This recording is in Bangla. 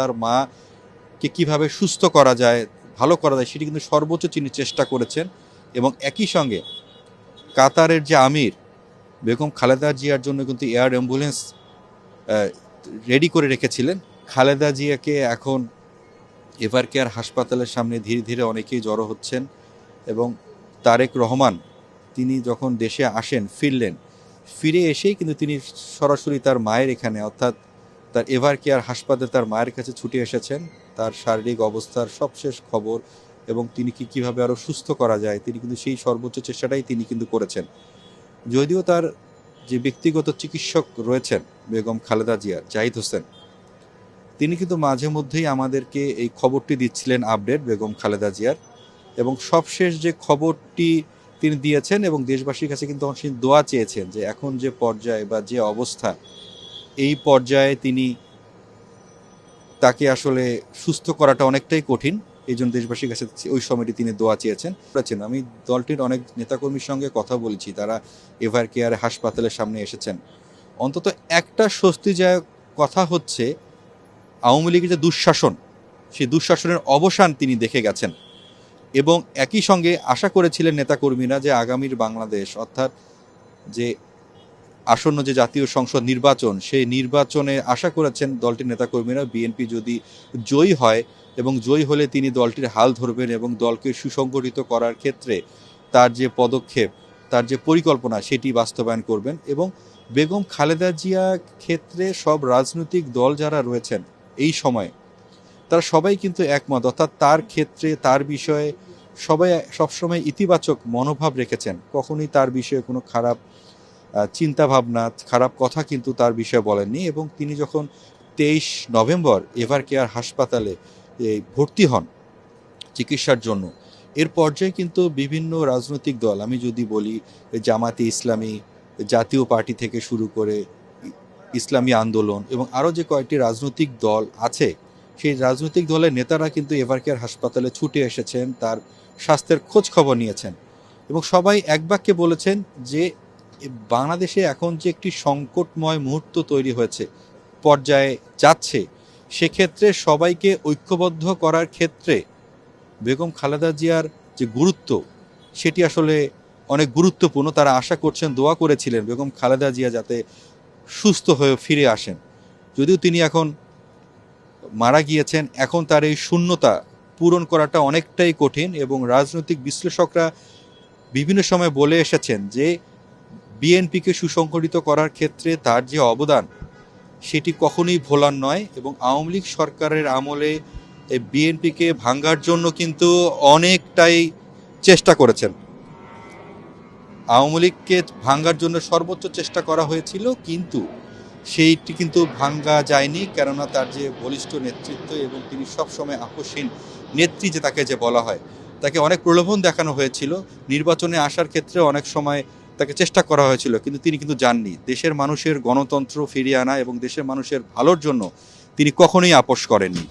তার মা কে কীভাবে সুস্থ করা যায়, ভালো করা যায়, সেটি কিন্তু সর্বোচ্চ তিনি চেষ্টা করেছেন এবং একই সঙ্গে কাতারের যে আমির বেগম খালেদা জিয়ার জন্য কিন্তু এয়ার অ্যাম্বুলেন্স রেডি করে রেখেছিলেন। খালেদা জিয়াকে এখন এভার কেয়ার হাসপাতালের সামনে ধীরে ধীরে অনেকেই জড়ো হচ্ছেন এবং তারেক রহমান তিনি যখন দেশে আসেন, ফিরলেন, ফিরে এসেই কিন্তু তিনি সরাসরি তার মায়ের এখানে, অর্থাৎ তার এভার কেয়ার হাসপাতালে তার মায়ের কাছে ছুটে এসেছেন। তার শারীরিক অবস্থার সবশেষ খবর এবং তিনি কি কীভাবে আরও সুস্থ করা যায়, তিনি কিন্তু সেই সর্বোচ্চ চেষ্টাটাই তিনি কিন্তু করেছেন। যদিও তার যে ব্যক্তিগত চিকিৎসক রয়েছেন, বেগম খালেদা জিয়া, জাহিদ হোসেন, তিনি কিন্তু মাঝে মধ্যেই আমাদেরকে এই খবরটি দিচ্ছিলেন আপডেট বেগম খালেদা জিয়ার এবং সবশেষ যে খবরটি তিনি দিয়েছেন এবং দেশবাসীর কাছে কিন্তু অনেক দোয়া চেয়েছেন যে এখন যে পর্যায়ে বা যে অবস্থা এই পর্যায়ে তিনি তাকে আসলে সুস্থ করাটা অনেকটাই কঠিন। এই জন্য দেশবাসীর কাছে ওই সময়টি তিনি দোয়া চেয়েছেন। করেছেন। আমি দলটির অনেক নেতাকর্মীর সঙ্গে কথা বলেছি। তারা এভার কেয়ার হাসপাতালের সামনে এসেছেন। অন্তত একটা স্বস্তিদায়ক কথা হচ্ছে, আওয়ামী লীগের যে দুঃশাসন, সেই দুঃশাসনের অবসান তিনি দেখে গেছেন। এবং একই সঙ্গে আশা করেছিলেন নেতাকর্মীরা যে আগামীর বাংলাদেশ, অর্থাৎ যে আসন্ন যে জাতীয় সংসদ নির্বাচন, সেই নির্বাচনে আশা করেছেন দলটির নেতাকর্মীরা বিএনপি যদি জয়ী হয় এবং জয়ী হলে তিনি দলটির হাল ধরবেন এবং দলকে সুসংগঠিত করার ক্ষেত্রে তার যে পদক্ষেপ, তার যে পরিকল্পনা, সেটি বাস্তবায়ন করবেন এবং বেগম খালেদা জিয়া ক্ষেত্রে সব রাজনৈতিক দল যারা রয়েছেন এই সময়ে, তারা সবাই কিন্তু একমত। অর্থাৎ তার ক্ষেত্রে, তার বিষয়ে সবাই সবসময় ইতিবাচক মনোভাব রেখেছেন। কখনোই তার বিষয়ে কোনো খারাপ চিন্তা ভাবনা খারাপ কথা কিন্তু তার বিষয়ে বলেননি এবং তিনি যখন তেইশ নভেম্বর এভার কেয়ার হাসপাতালে ভর্তি হন চিকিৎসার জন্য, এর পর্যায়ে কিন্তু বিভিন্ন রাজনৈতিক দল, আমি যদি বলি জামাতে ইসলামী, জাতীয় পার্টি থেকে শুরু করে ইসলামী আন্দোলন এবং আরও যে কয়েকটি রাজনৈতিক দল আছে, সেই রাজনৈতিক দলের নেতারা কিন্তু এভারকেয়ার হাসপাতালে ছুটে এসেছেন, তার স্বাস্থ্যের খোঁজ খবর নিয়েছেন এবং সবাই এক বাক্যে বলেছেন যে বাংলাদেশে এখন যে একটি সংকটময় মুহূর্ত তৈরি হয়েছে, পর্যায়ে যাচ্ছে, সেক্ষেত্রে সবাইকে ঐক্যবদ্ধ করার ক্ষেত্রে বেগম খালেদা জিয়ার যে গুরুত্ব, সেটি আসলে অনেক গুরুত্বপূর্ণ। তারা আশা করছেন, দোয়া করেছিলেন বেগম খালেদা জিয়া যাতে সুস্থ হয়ে ফিরে আসেন। যদিও তিনি এখন মারা গিয়েছেন, এখন তার এই শূন্যতা পূরণ করাটা অনেকটাই কঠিন এবং রাজনৈতিক বিশ্লেষকরা বিভিন্ন সময় বলে এসেছেন যে বিএনপিকে সুসংগঠিত করার ক্ষেত্রে তার যে অবদান, সেটি কখনোই ভোলার নয় এবং আওয়ামী লীগ সরকারের আমলে বিএনপিকে ভাঙ্গার জন্য কিন্তু অনেকটাই চেষ্টা করেছেন। আওয়ামী লীগকে ভাঙ্গার জন্য সর্বোচ্চ চেষ্টা করা হয়েছিল, কিন্তু সেইটি কিন্তু ভাঙ্গা যায়নি, কেননা তার যে বলিষ্ঠ নেতৃত্ব এবং তিনি সবসময় আকস্মিক নেত্রী যে তাকে যে বলা হয়, তাকে অনেক প্রলোভন দেখানো হয়েছিল। নির্বাচনে আসার ক্ষেত্রে অনেক সময় তাকে চেষ্টা করা হয়েছিল, কিন্তু তিনি কিন্তু যাননি। দেশের মানুষের গণতন্ত্র ফিরিয়ে আনা এবং দেশের মানুষের ভালোর জন্য তিনি কখনোই আপোষ করেননি।